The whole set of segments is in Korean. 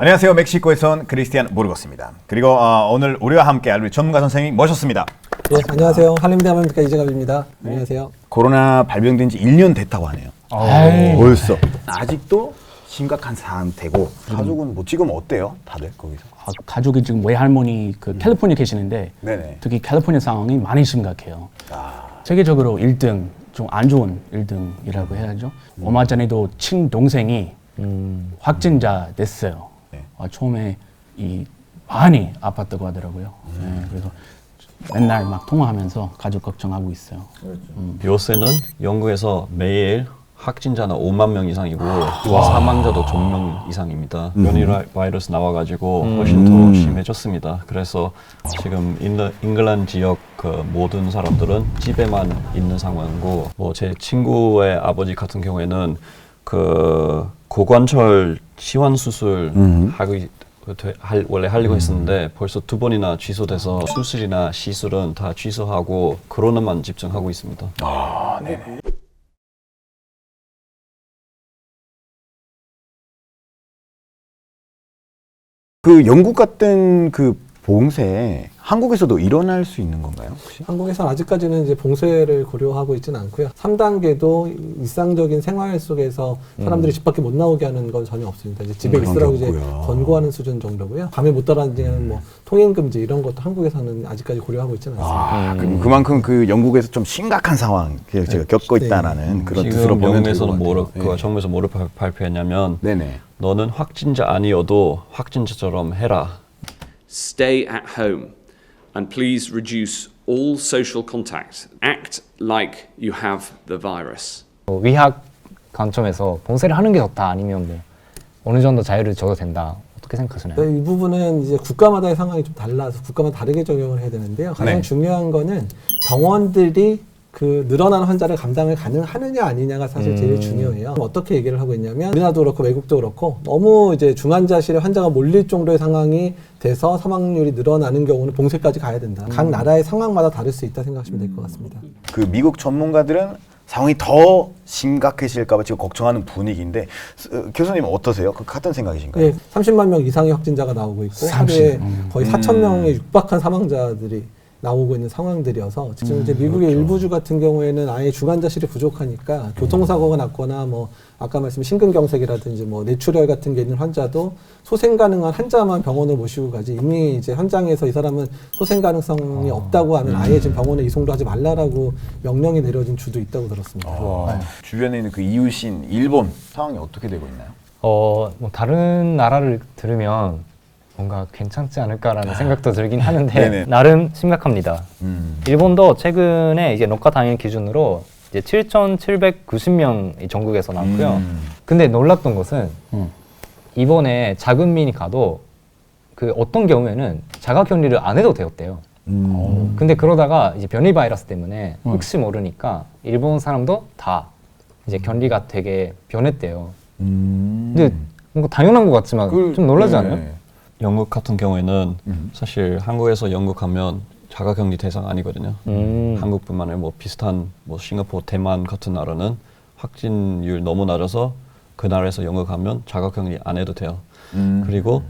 안녕하세요. 멕시코에서 온 크리스티안 모르고스입니다. 그리고 어, 오늘 우리와 함께 할 우리 전문가 선생님 모셨습니다. 예, 안녕하세요. 한림대학원과 이재갑입니다. 안녕하세요. 코로나 발병된 지 1년 됐다고 하네요. 아. 벌써. 아직도 심각한 상태고 가족은 뭐 지금 어때요? 다들 거기서? 아, 가족이 지금 외할머니 그 캘리포니아 계시는데 네네. 특히 캘리포니아 상황이 많이 심각해요. 아. 세계적으로 1등 좀 안 좋은 1등이라고 해야죠. 얼마 전에도 친동생이 확진자 됐어요. 네. 아, 처음에 이 많이 아팠다고 하더라고요. 네, 그래서 맨날 막 통화하면서 가족 걱정하고 있어요. 요새는 영국에서 매일 확진자는 5만 명 이상이고 사망자도 전명 이상입니다. 변이 라- 바이러스 나와가지고 훨씬 더 심해졌습니다. 그래서 지금 인더, 잉글랜드 지역 그 모든 사람들은 집에만 있는 상황이고 뭐 제 친구의 아버지 같은 경우에는 그 고관절 치환 수술 하기 그 돼- 할, 원래 하려고 했었는데 벌써 두 번이나 취소돼서 수술이나 시술은 다 취소하고 코로나만 집중하고 있습니다. 그 영국 같은 그 봉쇄 한국에서도 일어날 수 있는 건가요? 혹시? 한국에서는 아직까지는 이제 봉쇄를 고려하고 있지는 않고요. 3단계도 일상적인 생활 속에서 사람들이 집 밖에 못 나오게 하는 건 전혀 없습니다. 이제 집에 음, 그런 있으라고 게 이제 없고요. 권고하는 수준 정도고요. 밤에 못 돌아다니는 뭐 통행 금지 이런 것도 한국에서는 아직까지 고려하고 있지는 않습니다. 아, 그, 그만큼 그 영국에서 좀 심각한 상황 그 제가 겪고 네. 있다라는 그런 뜻으로 지금 보면 영국에서는 뭐를 같아요. 그 정부에서 뭐를 발- 발표했냐면 네네. 너는 확진자 아니어도 확진자처럼 해라. Stay at home and please reduce all social contact. Act like you have the virus. 뭐 위학 관점에서 봉쇄를 하는 게 좋다 아니면 뭐 어느 정도 자유를 줘도 된다 어떻게 생각하시나요? 네, 이 부분은 이제 국가마다의 상황이 좀 달라서 국가마다 다르게 적용을 해야 되는데요. 가장 네. 중요한 거는 병원들이 그 늘어나는 환자를 감당을 가능하느냐 아니냐가 사실 제일 중요해요. 어떻게 얘기를 하고 있냐면 우리나라도 그렇고 외국도 그렇고 너무 이제 중환자실에 환자가 몰릴 정도의 상황이 돼서 사망률이 늘어나는 경우는 봉쇄까지 가야 된다. 각 나라의 상황마다 다를 수 있다 생각하시면 될 것 같습니다. 그 미국 전문가들은 상황이 더 심각해질까봐 지금 걱정하는 분위기인데 스- 어, 교수님 어떠세요? 그 같은 생각이신가요? 예, 30만 명 이상의 확진자가 나오고 있고 30, 하루에 음. 거의 4천 명에 육박한 사망자들이 나오고 있는 상황들이어서 지금 이제 미국의 일부 주 같은 경우에는 아예 중환자실이 부족하니까 교통사고가 났거나 뭐 아까 말씀 심근경색이라든지 뭐 뇌출혈 같은 게 있는 환자도 소생 가능한 환자만 병원을 모시고 가지 이미 이제 현장에서 이 사람은 소생 가능성이 없다고 하면 아예 지금 병원에 이송도 하지 말라라고 명령이 내려진 주도 있다고 들었습니다. 네. 주변에 있는 그 이웃인 일본 상황이 어떻게 되고 있나요? 어, 뭐 다른 나라를 들으면 뭔가 괜찮지 않을까라는 생각도 들긴 하는데 네네. 나름 심각합니다. 음. 일본도 최근에 이제 녹화 당일 기준으로 이제 7,790명이 전국에서 나왔고요. 음. 근데 놀랐던 것은 음. 이번에 자금민이 가도 그 어떤 경우에는 자가격리를 안 해도 되었대요. 음. 근데 그러다가 이제 변이 바이러스 때문에 혹시 모르니까 일본 사람도 다 이제 격리가 되게 변했대요. 음. 근데 뭔가 당연한 것 같지만 그- 좀 놀라지 네. 않아요? 영국 같은 경우에는 음. 사실 한국에서 영국 가면 자가격리 대상 아니거든요. 음. 한국뿐만 아니라 뭐 비슷한 뭐 싱가포르, 대만 같은 나라는 확진율 너무 낮아서 그 나라에서 영국 가면 자가격리 안 해도 돼요. 음. 그리고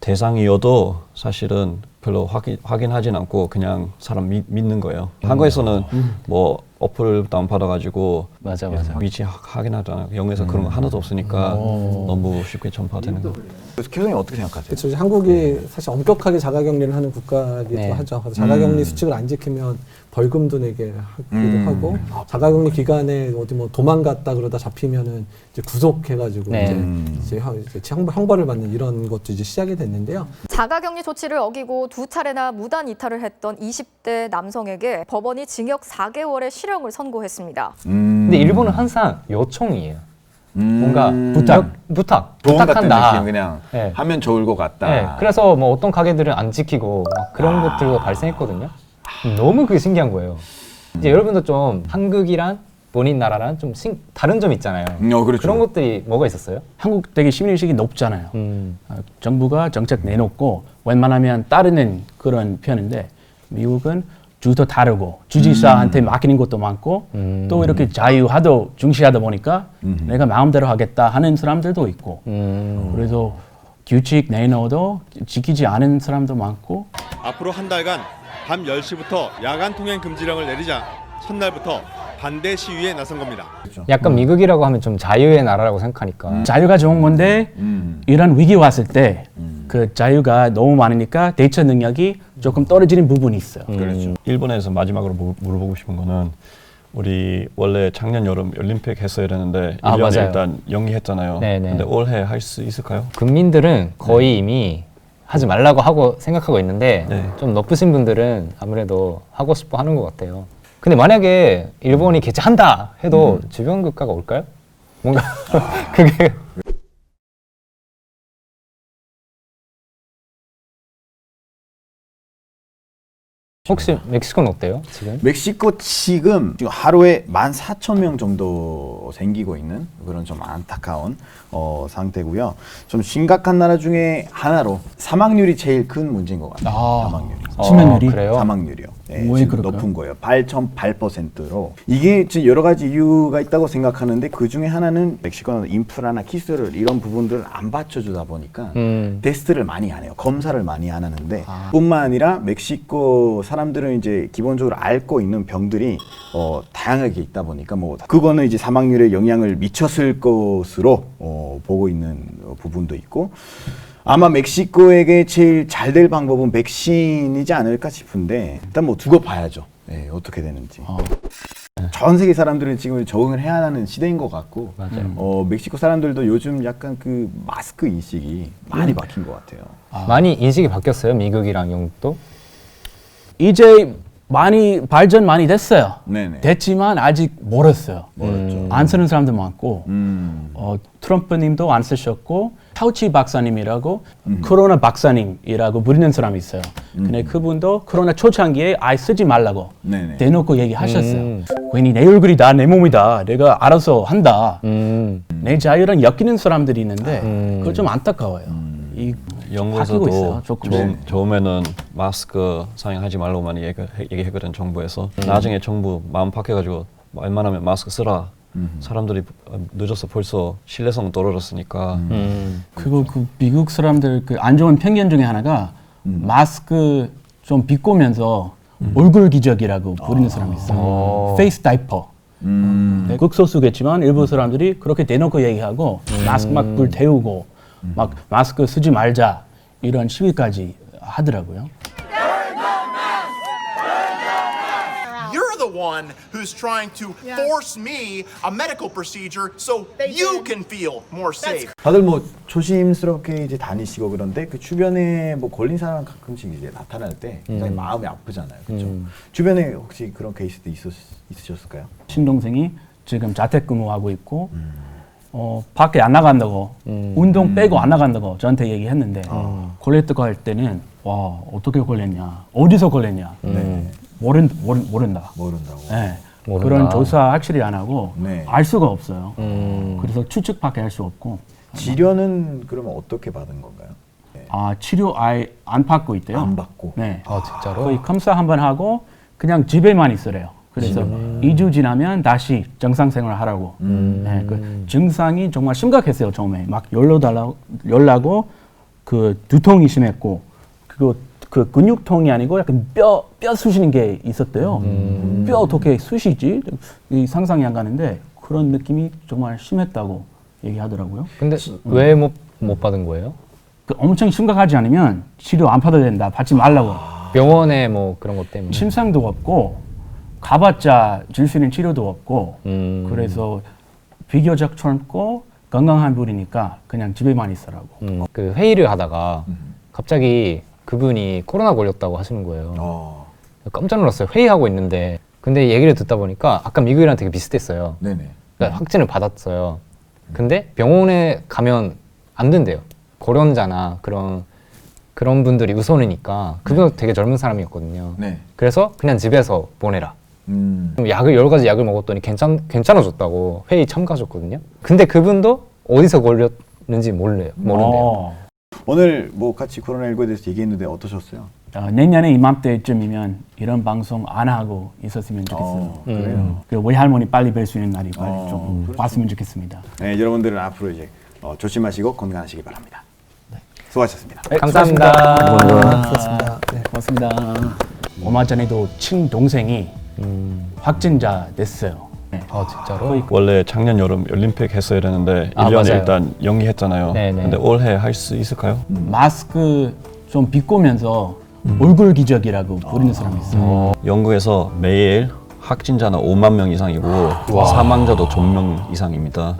대상이어도 사실은 별로 확인, 확인하진 않고 그냥 사람 믿, 믿는 거예요. 한국에서는 뭐 어플 다운받아가지고 맞아, 맞아. 위치 하- 확인하잖아요. 영국에서 그런 거 하나도 없으니까 너무 쉽게 전파되는 거. 교수님 어떻게 생각하세요? 그렇죠. 한국이 사실 엄격하게 자가격리를 하는 국가이기도 네. 하죠. 그래서 자가격리 음. 수칙을 안 지키면 벌금도 내게 하기도 음. 하고 자가격리 기간에 어디 뭐 도망갔다 그러다 잡히면은 이제 구속해가지고 네. 이제, 음. 이제, 형- 형벌을 받는 이런 것도 이제 시작이 됐는데요. 자가격리 조치를 어기고 두 차례나 무단 이탈을 했던 20대 남성에게 법원이 징역 4개월의 실형을 선고했습니다. 음. 근데 일본은 항상 요청이에요. 음. 뭔가 부탁, 부탁, 도움 같은 부탁한다. 느낌 그냥 네. 하면 좋을 것 같다. 네, 그래서 뭐 어떤 가게들은 안 지키고 막 그런 아. 것들도 발생했거든요. 너무 그게 신기한 거예요. 이제 여러분도 좀 한국이랑 본인 나라랑 좀 신- 다른 점 있잖아요. 음, 어, 그렇죠. 런 것들이 뭐가 있었어요? 한국 되게 시민의식이 높잖아요. 음. 어, 정부가 정책 내놓고 웬만하면 따르는 그런 편인데 미국은 주도 다르고 주지사한테 맡기는 것도 많고 음. 또 이렇게 자유하도 중시하다 보니까 음. 내가 마음대로 하겠다 하는 사람들도 있고 음. 그래서 규칙 내놓아도 지키지 않은 사람도 많고 앞으로 한 달간 밤 10시부터 야간 통행 금지령을 내리자 첫날부터 반대 시위에 나선 겁니다. 약간 미국이라고 하면 좀 자유의 나라라고 생각하니까 자유가 좋은 건데 음. 이런 위기 왔을 때 그 자유가 너무 많으니까 대처 능력이 조금 떨어지는 부분이 있어요. 그렇죠. 일본에서 마지막으로 물- 물어보고 싶은 거는 우리 원래 작년 여름 올림픽 했어야 되는데 아, 1년에 맞아요. 일단 연기했잖아요. 네네. 근데 올해 할 수 있을까요? 국민들은 거의 이미 하지 말라고 하고 생각하고 있는데 네. 좀 높으신 분들은 아무래도 하고 싶어 하는 것 같아요. 근데 만약에 일본이 개최한다 해도 주변 국가가 올까요? 뭔가 그게 혹시 멕시코는 어때요 지금? 멕시코 지금 지금 하루에 14,000명 정도 생기고 있는 그런 좀 안타까운 어, 상태고요. 좀 심각한 나라 중에 하나로 사망률이 제일 큰 문제인 것 같아요. 아. 사망률이. 치매율이? 어, 그래요? 사망률이요. 네, 왜 그럴까요? 높은 거예요. 8.8%로 이게 지금 여러 가지 이유가 있다고 생각하는데 그 중에 하나는 멕시코는 인프라나 기술을 이런 부분들을 안 받쳐주다 보니까 음. 테스트를 많이 안 해요. 검사를 많이 안 하는데 뿐만 아니라 멕시코 사람들은 이제 기본적으로 앓고 있는 병들이 어, 다양하게 있다 보니까 뭐 그거는 이제 사망률에 영향을 미쳤을 것으로 어, 보고 있는 어, 부분도 있고 아마 멕시코에게 제일 잘 될 방법은 백신이지 않을까 싶은데 일단 뭐 두고 봐야죠. 네, 어떻게 되는지. 전 세계 사람들은 지금 적응을 해야 하는 시대인 것 같고 맞아요. 어, 멕시코 사람들도 요즘 약간 그 마스크 인식이 많이 바뀐 것 같아요. 많이 인식이 바뀌었어요 미국이랑 영국도? 이제 많이 발전 많이 됐어요. 네네. 됐지만 아직 멀었어요. 멀었죠. 안 쓰는 사람도 많고 음. 어, 트럼프님도 안 쓰셨고 파우치 박사님이라고 코로나 박사님이라고 부르는 사람이 있어요. 근데 그분도 코로나 초창기에 아예 쓰지 말라고 네네. 대놓고 얘기하셨어요. 음. 괜히 내 얼굴이 다 내 몸이다. 내가 알아서 한다. 음. 내 자유랑 엮이는 사람들이 있는데 음. 그거 좀 안타까워요. 이 영국에서도 바뀌고 있어요, 조금씩. 처음, 처음에는 마스크 사용하지 말라고 많이 얘기, 얘기했거든 정부에서 나중에 정부 마음 바뀌어가지고 웬만하면 마스크 쓰라 사람들이 늦어서 벌써 신뢰성 떨어졌으니까 음. 그리고 그 미국 사람들 그 안 좋은 편견 중에 하나가 마스크 좀 비꼬면서 얼굴 기적이라고 부르는 사람이 있어요. 페이스 다이퍼. 음. 네, 극소수겠지만 일부 사람들이 그렇게 대놓고 얘기하고 마스크 막 불 태우고 막 마스크 쓰지 말자 이런 시위까지 하더라고요. You're the one who's trying to force me a medical procedure so you can feel more safe. 다들 뭐 조심스럽게 이제 다니시고 그런데 그 주변에 뭐 걸린 사람 가끔씩 이제 나타날 때 굉장히 마음이 아프잖아요. 그렇죠? 주변에 혹시 그런 케이스도 있었, 있으셨을까요? 신동생이 지금 자택근무하고 있고 어, 밖에 안 나간다고 운동 빼고 안 나간다고 저한테 얘기했는데 걸렸다고 할 때는 와 어떻게 걸렸냐 어디서 걸렸냐 모른, 모른 모른다. 모른다고. 네. 모른다. 그런 조사 확실히 안 하고 네. 알 수가 없어요. 음. 그래서 추측밖에 할 수 없고 치료는 그러면 어떻게 받은 건가요? 아, 치료 아예 안 받고 있대요. 안 받고. 네. 아 진짜로? 거의 검사 한번 하고 그냥 집에만 있으래요. 그래서 이 2주 지나면 다시 정상 생활 하라고. 네, 그 증상이 정말 심각했어요 처음에 막 열로 달라 열나고 그 두통이 심했고 그리고 그 근육통이 아니고 약간 뼈 뼈 쑤시는 게 있었대요. 뼈 어떻게 쑤시지? 이 상상이 안 가는데 그런 느낌이 정말 심했다고 얘기하더라고요. 근데 왜 못 못 받은 거예요? 그 엄청 심각하지 않으면 치료 안 받아도 된다. 받지 말라고. 병원에 뭐 그런 것 때문에. 침상도 없고 가봤자 줄 수 있는 치료도 없고 음. 그래서 비교적 젊고 건강한 분이니까 그냥 집에만 있으라고. 음, 그 회의를 하다가 갑자기 그분이 코로나 걸렸다고 하시는 거예요. 어. 깜짝 놀랐어요. 회의하고 있는데. 근데 얘기를 듣다 보니까 아까 미국이랑 되게 비슷했어요. 네네. 그러니까 확진을 받았어요. 근데 병원에 가면 안 된대요. 고령자나 그런 그런 분들이 우선이니까 그분 되게 젊은 사람이었거든요. 네. 그래서 그냥 집에서 보내라. 음. 좀 약을 여러 가지 약을 먹었더니 괜찮 괜찮아졌다고 회의 참가하셨거든요. 근데 그분도 어디서 걸렸는지 몰래요. 모른대요. 어, 오늘 뭐 같이 코로나19에 대해서 얘기했는데 어떠셨어요? 어, 내년에 이맘때쯤이면 이런 방송 안 하고 있었으면 좋겠어요. 어, 그래요. 그 외할머니 빨리 뵐 수 있는 날이 빨리 어, 좀 그렇죠. 왔으면 좋겠습니다. 네, 여러분들은 앞으로 이제 어, 조심하시고 건강하시기 바랍니다. 수고하셨습니다. 네, 감사합니다. 그렇습니다. 네. 고맙습니다. 얼마 전에도 친동생이 확진자 됐어요. 네. 아 진짜로? 원래 작년 여름 올림픽 했어야 되는데 아, 1년에 맞아요. 일단 연기했잖아요. 네네. 근데 올해 할 수 있을까요? 마스크 좀 비꼬면서 얼굴 기적이라고 부르는 사람이 있어요. 영국에서 매일 확진자는 5만 명 이상이고 사망자도 2명 이상입니다.